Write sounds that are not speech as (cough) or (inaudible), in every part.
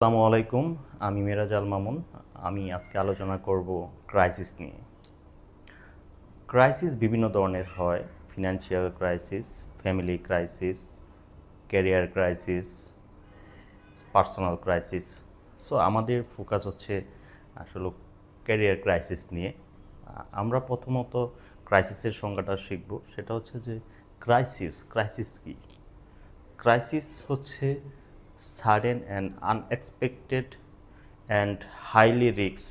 আসসালামু আলাইকুম, আমি মেরাজ আল মামুন। আমি আজকে আলোচনা করব ক্রাইসিস নিয়ে। ক্রাইসিস বিভিন্ন ধরনের হয়। Financial crisis family crisis career crisis personal crisis so আমাদের ফোকাস হচ্ছে আসলে ক্যারিয়ার ক্রাইসিস নিয়ে। আমরা প্রথমত ক্রাইসিসের সংজ্ঞাটা শিখব। সেটা হচ্ছে যে ক্রাইসিস ক্রাইসিস কী? ক্রাইসিস হচ্ছে sudden and unexpected and highly risks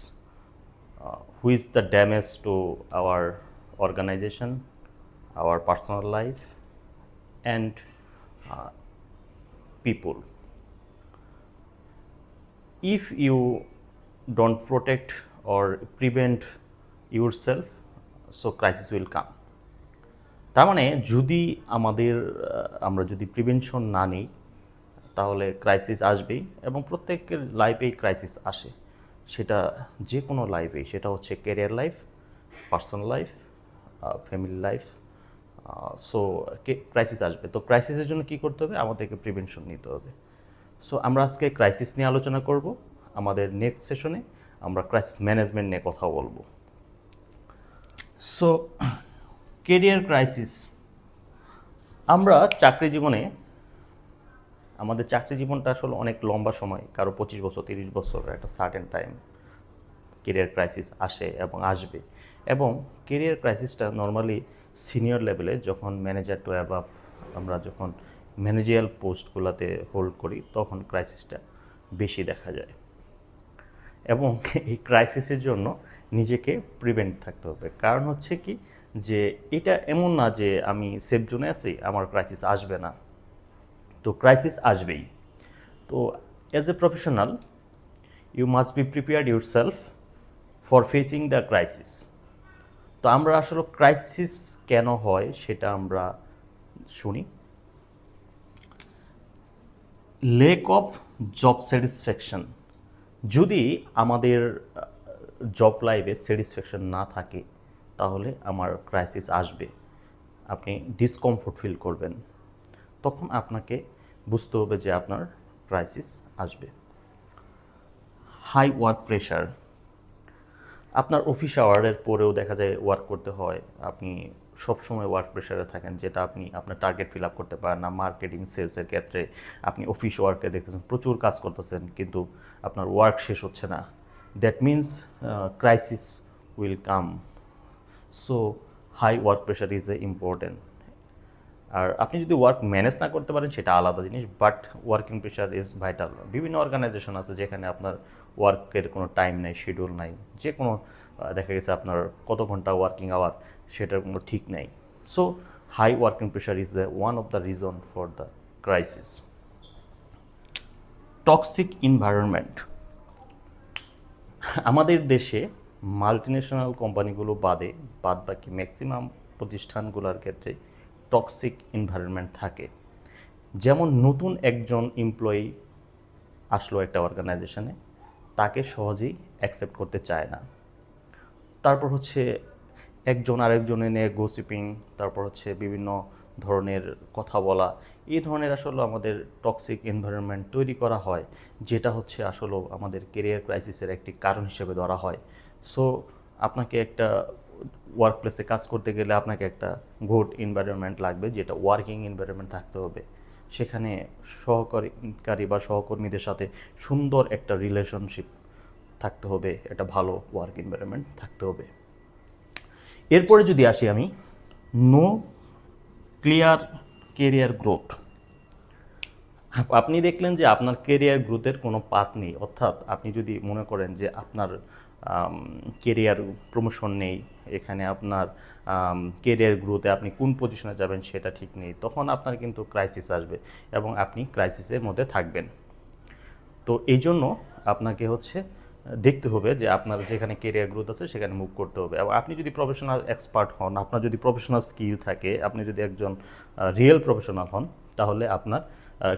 which the damage to our organization our personal life and people if you don't protect or prevent yourself, so crisis will come. তার মানে যদি আমাদের আমরা যদি prevention না নিই তাহলে ক্রাইসিস আসবেই এবং প্রত্যেকের লাইফেই ক্রাইসিস আসে। সেটা যে কোনো লাইফেই সেটা হচ্ছে career life personal life family life so crisis আসবে। তো ক্রাইসিসের জন্য কী করতে হবে? আমাদেরকে প্রিভেনশন নিতে হবে। সো আমরা আজকে ক্রাইসিস নিয়ে আলোচনা করব। আমাদের নেক্সট সেশনে আমরা ক্রাইসিস ম্যানেজমেন্ট নিয়ে কথা বলব। সো কেরিয়ার ক্রাইসিস আমরা চাকরি জীবনে আমাদের চাকরি জীবনটা আসলে অনেক লম্বা সময়, কারও পঁচিশ বছর, তিরিশ বছর একটা সার্টেন টাইম কেরিয়ার ক্রাইসিস আসে এবং আসবে। এবং কেরিয়ার ক্রাইসিসটা নর্মালি সিনিয়র লেভেলে যখন ম্যানেজার টু অ্যাবাভ আমরা যখন ম্যানেজিয়াল পোস্টগুলোতে হোল্ড করি, তখন ক্রাইসিসটা বেশি দেখা যায়। এবং এই ক্রাইসিসের জন্য নিজেকে প্রিভেন্ট থাকতে হবে। কারণ হচ্ছে কি? যে এটা এমন না যে আমি সেফ জোনে আছি, আমার ক্রাইসিস আসবে না। তো ক্রাইসিস আসবেই। তো as a professional you must be prepared yourself for facing the crisis তো আমরা আসলে ক্রাইসিস কেন হয় সেটা আমরা শুনি। লেক অফ জব স্যাটিসফ্যাকশন যদি আমাদের জব লাইফে স্যাটিসফ্যাকশন না থাকে, তাহলে আমার ক্রাইসিস আসবে। আপনি ডিসকমফোর্ট ফিল করবেন। তখন আপনাকে বুঝতে হবে যে আপনার ক্রাইসিস আসবে। হাই ওয়ার্ক প্রেশার আপনার অফিস আওয়ারের পরেও দেখা যায় ওয়ার্ক করতে হয়। আপনি সবসময় ওয়ার্ক প্রেশারে থাকেন, যেটা আপনি আপনার টার্গেট ফিল আপ করতে পারেন না। মার্কেটিং সেলসের ক্ষেত্রে আপনি অফিস ওয়ার্কে দেখতেছেন, প্রচুর কাজ করতেছেন, কিন্তু আপনার ওয়ার্ক শেষ হচ্ছে না। That means crisis will come so high work pressure is a important আর আপনি যদি ওয়ার্ক ম্যানেজ না করতে পারেন, সেটা আলাদা জিনিস but working pressure is vital বিভিন্ন অর্গানাইজেশন আছে যেখানে আপনার ওয়ার্কের কোনো টাইম নাই শিডিউল নাই, যে কোনো দেখা গেছে আপনার কত ঘণ্টা ওয়ার্কিং আওয়ার সেটার কোনো ঠিক নেই। So high working pressure is the one of the reason for the crisis toxic environment আমাদের দেশে মাল্টিনেশনাল কোম্পানিগুলো বাদে বাদ বাকি ম্যাক্সিমাম প্রতিষ্ঠানগুলোর ক্ষেত্রে টক্সিক এনভায়রনমেন্ট থাকে। যেমন নতুন একজন এমপ্লয়ি আসলো একটা অর্গানাইজেশনে তাকে সহজেই অ্যাকসেপ্ট করতে চায় না। তারপর হচ্ছে একজন আরেকজনে নিয়ে গোসিপিং তারপর হচ্ছে বিভিন্ন ধরনের কথা বলা, এই ধরনের আসলে আমাদের টক্সিক এনভায়রনমেন্ট তৈরি করা হয়, যেটা হচ্ছে আসলে আমাদের কেরিয়ার ক্রাইসিসের একটি কারণ হিসেবে ধরা হয়। সো আপনাকে একটা ওয়ার্ক প্লেসে কাজ করতে গেলে আপনাকে একটা গুড এনভায়রনমেন্ট লাগবে, যেটা ওয়ার্কিং এনভায়রনমেন্ট থাকতে হবে। সেখানে সহকারী বা সহকর্মীদের সাথে সুন্দর একটা রিলেশনশিপ থাকতে হবে, একটা ভালো ওয়ার্ক এনভায়রনমেন্ট থাকতে হবে। এরপরে যদি আসি আমি নো ক্লিয়ার কেরিয়ার গ্রোথ আপনি দেখলেন যে আপনার কেরিয়ার গ্রোথের কোনো পাত নেই, অর্থাৎ আপনি যদি মনে করেন যে আপনার কেরিয়ার প্রমোশন নেই। এখানে আপনার কেরিয়ার গ্রোথে আপনি কোন পজিশনে যাবেন সেটা ঠিক নেই। তখন আপনার কিন্তু ক্রাইসিস আসবে এবং আপনি ক্রাইসিসের মধ্যে থাকবেন। তো এই জন্য আপনাকে হচ্ছে দেখতে হবে যে আপনার যেখানে কেরিয়ার গ্রোথ আছে সেখানে মুভ করতে হবে। এবং আপনি যদি প্রফেশনাল এক্সপার্ট হন, আপনার যদি প্রফেশনাল স্কিল থাকে, আপনি যদি একজন রিয়েল প্রফেশনাল হন, তাহলে আপনার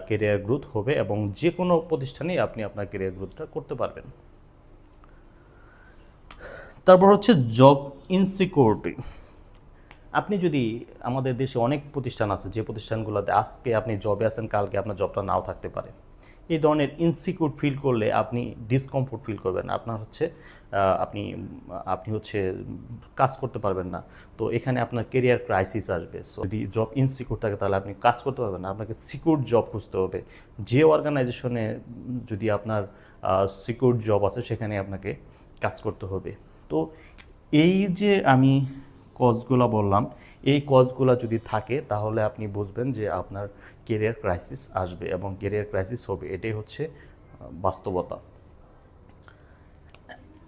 কেরিয়ার গ্রোথ হবে এবং যে কোনো প্রতিষ্ঠানেই আপনি আপনার কেরিয়ার গ্রোথটা করতে পারবেন। তারপর হচ্ছে জব ইনসিকিউরিটি আপনি যদি আমাদের দেশে অনেক প্রতিষ্ঠান আছে, যে প্রতিষ্ঠানগুলোতে আজকে আপনি জবে আছেন, কালকে আপনার জবটা নাও থাকতে পারে। এই ধরনের ইনসিকিউর ফিল করলে আপনি ডিসকমফোর্ট ফিল করবেন আপনার হচ্ছে আপনি আপনি হচ্ছে কাজ করতে পারবেন না। তো এখানে আপনার কেরিয়ার ক্রাইসিস আসবে। সো যদি জব ইনসিকিউর থাকে, তাহলে আপনি কাজ করতে পারবেন না। আপনাকে সিকিউর জব খুঁজতে হবে। যে অর্গানাইজেশনে যদি আপনার সিকিউর জব আছে, সেখানে আপনাকে কাজ করতে হবে। তো এই যে আমি কজগুলো বললাম, এই কজগুলো যদি থাকে, তাহলে আপনি বুঝবেন যে আপনার কেরিয়ার ক্রাইসিস আসবে এবং কেরিয়ার ক্রাইসিস হবে। এটাই হচ্ছে বাস্তবতা।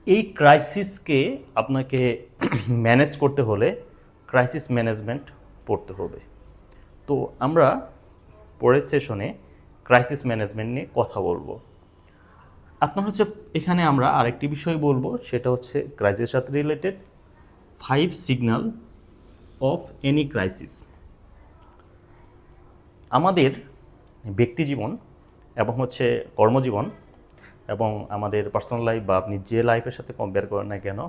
এই ক্রাইসিসকে আপনাকে (clears throat) ম্যানেজ করতে হলে ক্রাইসিস ম্যানেজমেন্ট পড়তে হবে। তো আমরা পরের সেশনে ক্রাইসিস ম্যানেজমেন্ট নিয়ে কথা বলব। আপনার হচ্ছে এখানে আমরা আরেকটি বিষয় বলব, সেটা হচ্ছে ক্রাইসিস সাথে related five signal of any crisis আমাদের ব্যক্তি জীবন এবং হচ্ছে কর্মজীবন এবং আমাদের পার্সোনাল লাইফ বা আপনি যে লাইফের সাথে কম্পেয়ার করেন না কেন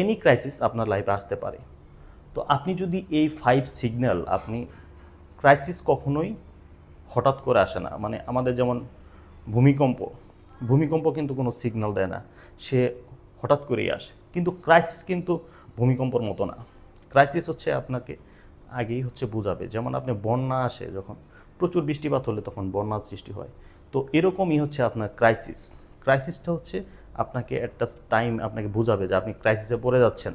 এনি ক্রাইসিস আপনার লাইফে আসতে পারে। তো আপনি যদি এই ফাইভ সিগন্যাল আপনি ক্রাইসিস কখনোই হঠাৎ করে আসে না মানে আমাদের যেমন ভূমিকম্প ভূমিকম্প কিন্তু কোনো সিগন্যাল দেয় না। সে হঠাৎ করেই আসে। কিন্তু ক্রাইসিস কিন্তু ভূমিকম্পর মতো না। ক্রাইসিস হচ্ছে আপনাকে আগেই হচ্ছে বোঝাবে। যেমন আপনি বন্যা আসে যখন, প্রচুর বৃষ্টিপাত হলে তখন বন্যার সৃষ্টি হয়। তো এরকমই হচ্ছে আপনার ক্রাইসিস ক্রাইসিসটা হচ্ছে আপনাকে একটা টাইম আপনাকে বোঝাবে যে আপনি ক্রাইসিসে পড়ে যাচ্ছেন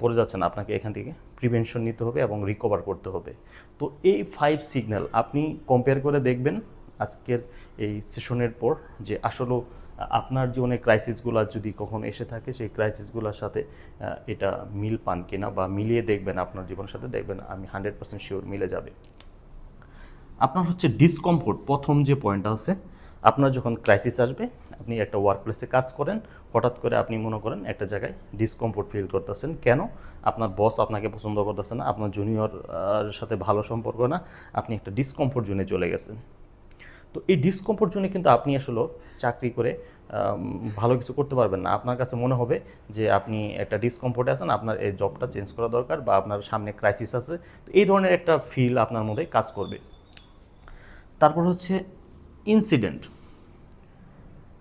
পড়ে যাচ্ছেন, আপনাকে এখান থেকে প্রিভেনশন নিতে হবে এবং রিকভার করতে হবে। তো এই ফাইভ সিগন্যাল আপনি কম্পেয়ার করে দেখবেন। আজকের এই সেশনের পর যে আসলে আপনার জীবনে ক্রাইসিসগুলো যদি কখনো এসে থাকে, সেই ক্রাইসিসগুলোর সাথে এটা মিল পান কিনা বা মিলিয়ে দেখবেন, আপনার জীবনের সাথে দেখবেন, আমি হান্ড্রেড পার্সেন্ট শিওর মিলে যাবে। আপনার হচ্ছে ডিসকমফোর্ট প্রথম যে পয়েন্টটা আছে, আপনার যখন ক্রাইসিস আসবে, আপনি একটা ওয়ার্ক প্লেসে কাজ করেন, হঠাৎ করে আপনি মনে করেন একটা জায়গায় ডিসকমফোর্ট ফিল করতেছেন। কেন? আপনার বস আপনাকে পছন্দ করতেছে না, আপনার জুনিয়র সাথে ভালো সম্পর্ক না, আপনি একটা ডিসকমফোর্ট জোনে চলে গেছেন। তো এই ডিসকমফোর্ট জোনে কিন্তু আপনি আসলে চাকরি করে ভালো কিছু করতে পারবেন না। আপনার কাছে মনে হবে যে আপনি একটা ডিসকমফোর্টে আছেন, আপনার এই জবটা চেঞ্জ করা দরকার বা আপনার সামনে ক্রাইসিস আছে। তো এই ধরনের একটা ফিল আপনার মধ্যে কাজ করবে। তারপর হচ্ছে ইনসিডেন্ট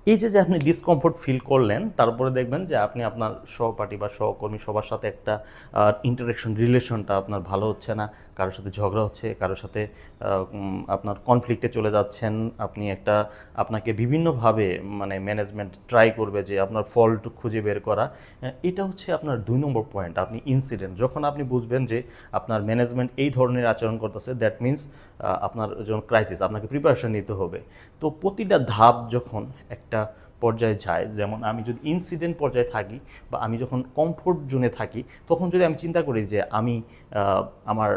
এই যে যে আপনি ডিসকমফোর্ট ফিল করলেন, তারপরে দেখবেন যে আপনি আপনার সহপাঠী বা সহকর্মী সবার সাথে একটা ইন্টারাকশন রিলেশনটা আপনার ভালো হচ্ছে না, কারোর সাথে ঝগড়া হচ্ছে, কারোর সাথে আপনার কনফ্লিক্টে চলে যাচ্ছেন, আপনি একটা, আপনাকে বিভিন্নভাবে মানে ম্যানেজমেন্ট ট্রাই করবে যে আপনার ফল্ট খুঁজে বের করা এটা হচ্ছে আপনার দুই নম্বর পয়েন্ট আপনি ইনসিডেন্ট যখন আপনি বুঝবেন যে আপনার ম্যানেজমেন্ট এই ধরনের আচরণ করতেছে দ্যাট মিন্স আপনার যখন ক্রাইসিস আপনাকে প্রিপারেশন নিতে হবে। তো প্রতিটা ধাপ যখন একটা পর্যায়ে যায়, যেমন আমি যদি ইনসিডেন্ট পর্যায়ে থাকি বা আমি যখন কমফোর্ট জোনে থাকি, তখন যদি আমি চিন্তা করি যে আমি আমার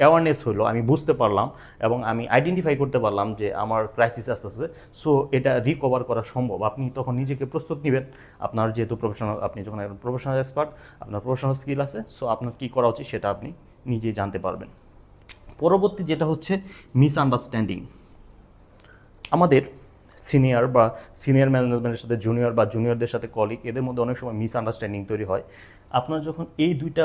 অ্যাওয়ারনেস হলো, আমি বুঝতে পারলাম এবং আমি আইডেন্টিফাই করতে পারলাম যে আমার ক্রাইসিস আসতেছে সো এটা রিকভার করা সম্ভব। আপনি তখন নিজেকে প্রস্তুত নেবেন। আপনার যেহেতু প্রফেশনাল আপনি যখন একজন প্রফেশনাল এক্সপার্ট আপনার প্রফেশনাল স্কিল আছে সো আপনার কী করা উচিত সেটা আপনি নিজেই জানতে পারবেন। পরবর্তী যেটা হচ্ছে মিসআন্ডারস্ট্যান্ডিং আমাদের সিনিয়র বা সিনিয়র ম্যানেজমেন্টের সাথে জুনিয়র বা জুনিয়রদের সাথে কলিগ এদের মধ্যে অনেক সময় মিসআন্ডারস্ট্যান্ডিং তৈরি হয়। আপনার যখন এই দুইটা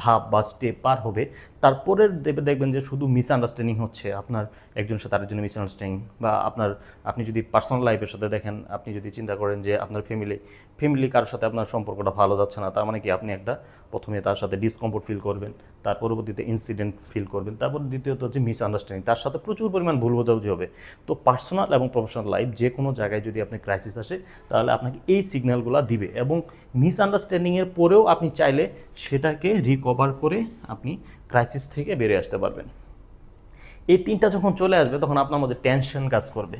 ধাপ বা স্টেপ পার হবে তারপরে দেখবেন যে শুধু মিস মিসআন্ডারস্ট্যান্ডিং হচ্ছে। আপনার একজনের সাথে আরেকজনের মিসআন্ডারস্ট্যান্ডিং বা আপনার, আপনি যদি পার্সোনাল লাইফের সাথে দেখেন, আপনি যদি চিন্তা করেন যে আপনার ফ্যামিলি ফ্যামিলি কারোর সাথে আপনার সম্পর্কটা ভালো যাচ্ছে না, তার মানে কি? আপনি একটা প্রথমে তার সাথে ডিসকমফোর্ট ফিল করবেন, তার পরবর্তীতে ইনসিডেন্ট ফিল করবেন, তারপর দ্বিতীয়ত হচ্ছে মিস মিসআন্ডারস্ট্যান্ডিং তার সাথে প্রচুর পরিমাণ ভুল বোঝাবুঝি হবে। তো পার্সোনাল এবং প্রফেশনাল লাইফ যে কোনো জায়গায় যদি আপনি ক্রাইসিস আসে, তাহলে আপনাকে এই সিগন্যালগুলো দিবে এবং মিসআন্ডারস্ট্যান্ডিংয়ের পরেও আপনি চাইলে সেটাকে রিকভার করে আপনি ক্রাইসিস থেকে বেরিয়ে আসতে পারবেন। এই তিনটা যখন চলে আসবে, তখন আপনার মধ্যে টেনশন কাজ করবে।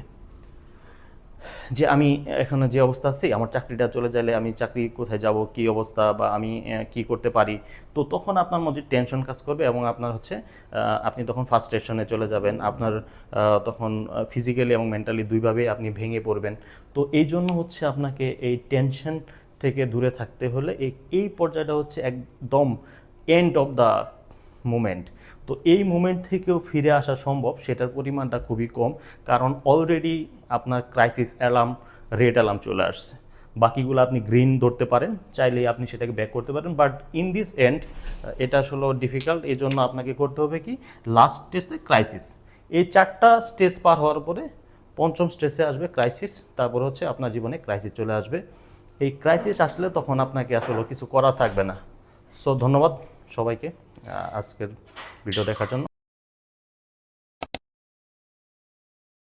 যে আমি এখানে যে অবস্থা আছি, আমার চাকরিটা চলে যাইলে আমি চাকরি কোথায় যাব, কি অবস্থা বা আমি কি করতে পারি? তো তখন আপনার মধ্যে টেনশন কাজ করবে এবং আপনার হচ্ছে আপনি তখন ফার্স্ট্রেশনে চলে যাবেন। আপনার তখন ফিজিক্যালি এবং মেন্টালি দুইভাবেই আপনি ভেঙে পড়বেন। তো এই জন্য হচ্ছে আপনাকে এই টেনশন থেকে দূরে থাকতে হলে এই এই পর্যায়টা হচ্ছে একদম এন্ড অফ দ্য মুমেন্ট তো এই মুমেন্ট থেকেও ফিরে আসা সম্ভব, সেটার পরিমাণটা খুবই কম, কারণ অলরেডি আপনার ক্রাইসিস অ্যালার্ম রেড অ্যালার্ম চলে আসছে। বাকিগুলো আপনি গ্রিন ধরতে পারেন চাইলে আপনি সেটাকে ব্যাক করতে পারেন বাট ইন দিস এন্ড এটা আসলে ডিফিকাল্ট এই জন্য আপনাকে করতে হবে কি? লাস্ট স্টেজে ক্রাইসিস এই চারটা স্টেজ পার হওয়ার পরে পঞ্চম স্টেজে আসবে ক্রাইসিস তারপর হচ্ছে আপনার জীবনে ক্রাইসিস চলে আসবে। এই ক্রাইসিস আসলে তখন আপনাকে আসলে কিছু করা থাকবে না। সো ধন্যবাদ সবাইকে আজকের ভিডিও দেখার জন্য।